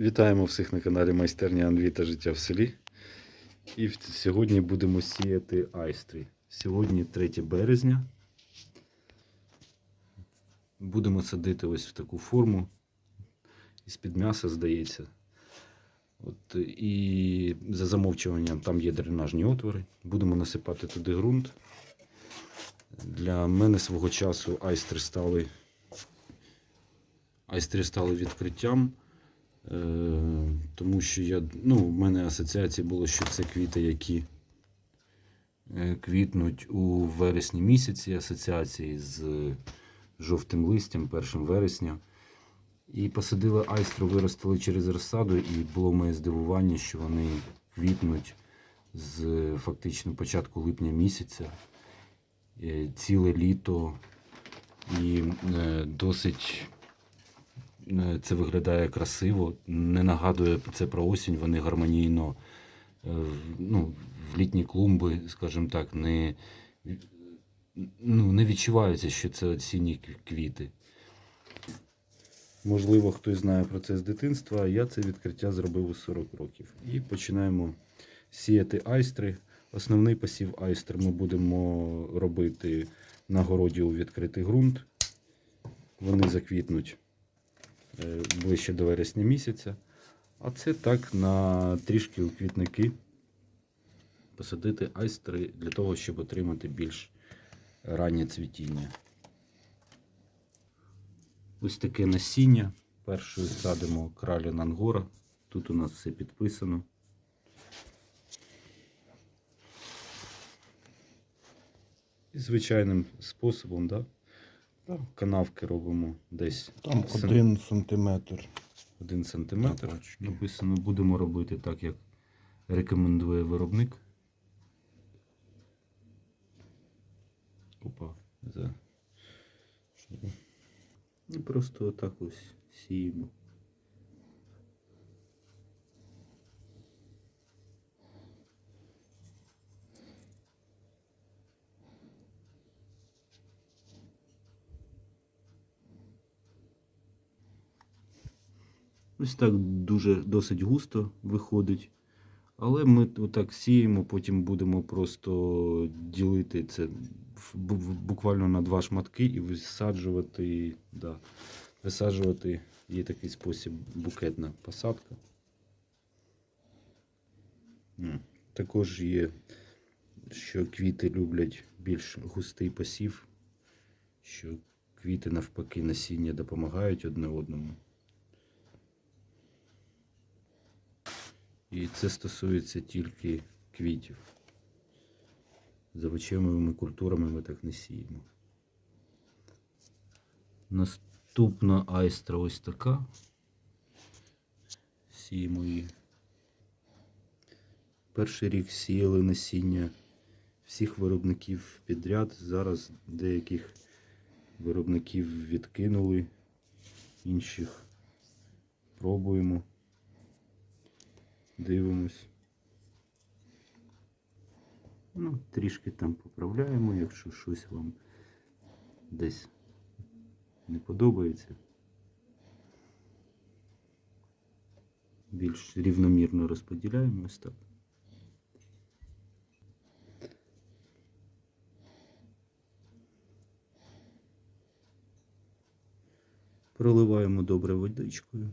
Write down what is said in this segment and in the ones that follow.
Вітаємо всіх на каналі Майстерня Анві та життя в селі. І сьогодні будемо сіяти айстри. Сьогодні 3 березня. Будемо садити ось в таку форму. Із-під м'яса, здається. От, і за замовчуванням там є дренажні отвори. Будемо насипати туди ґрунт. Для мене свого часу айстри стали, айстри стали відкриттям. Е, тому що я, ну, в мене асоціація було, що це квіти, які е, квітнуть у вересні місяці, асоціації з жовтим листям, 1 вересня. І посадили айстру, виростили через розсаду, і було моє здивування, що вони квітнуть з фактично початку липня місяця, е, ціле літо і досить Це виглядає красиво, не нагадує це про осінь, вони гармонійно е, ну, в літні клумби, скажімо так, не, ну, не відчувається, що це осінні квіти. Можливо, хтось знає про це з дитинства, я це відкриття зробив у 40 років. І починаємо сіяти айстри. Основний посів айстр ми будемо робити на городі у відкритий ґрунт. Вони заквітнуть е, ближче до вересня місяця. А це так на трішки у квітники посадити айстри для того, щоб отримати більш раннє цвітіння. Ось таке насіння. Першою садимо краля Нангора. Тут у нас все підписано. І звичайним способом, да? Так. канавки робимо десь Там см- один сантиметр. Один сантиметр. Написано, будемо робити так, як рекомендує виробник. Опа. За. І просто отак ось сіємо. Ось так дуже досить густо виходить. Але ми отак сіємо, потім будемо просто ділити це буквально на два шматки і висаджувати. Да, висаджувати є такий спосіб букетна посадка. Також є, що квіти люблять більш густий посів, що квіти навпаки насіння допомагають одне одному. І це стосується тільки квітів. За овочевими культурами ми так не сіємо. Наступна айстра ось така. Сіємо її. Перший рік сіяли насіння всіх виробників підряд. Зараз деяких виробників відкинули, інших пробуємо. Дивимось. Ну, трішки там поправляємо, якщо щось вам десь не подобається. Більш рівномірно розподіляємо ось так. Проливаємо добре водичкою.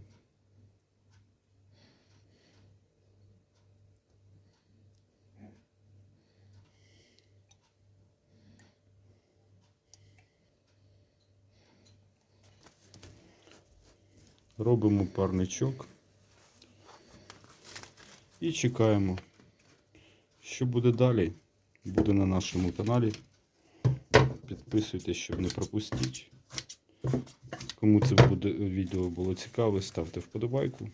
Робимо парничок і чекаємо. Що буде далі? Буде на нашому каналі. Підписуйтесь, щоб не пропустити. Кому це буде, відео було цікаве, ставте вподобайку.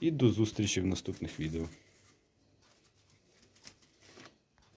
І до зустрічі в наступних відео.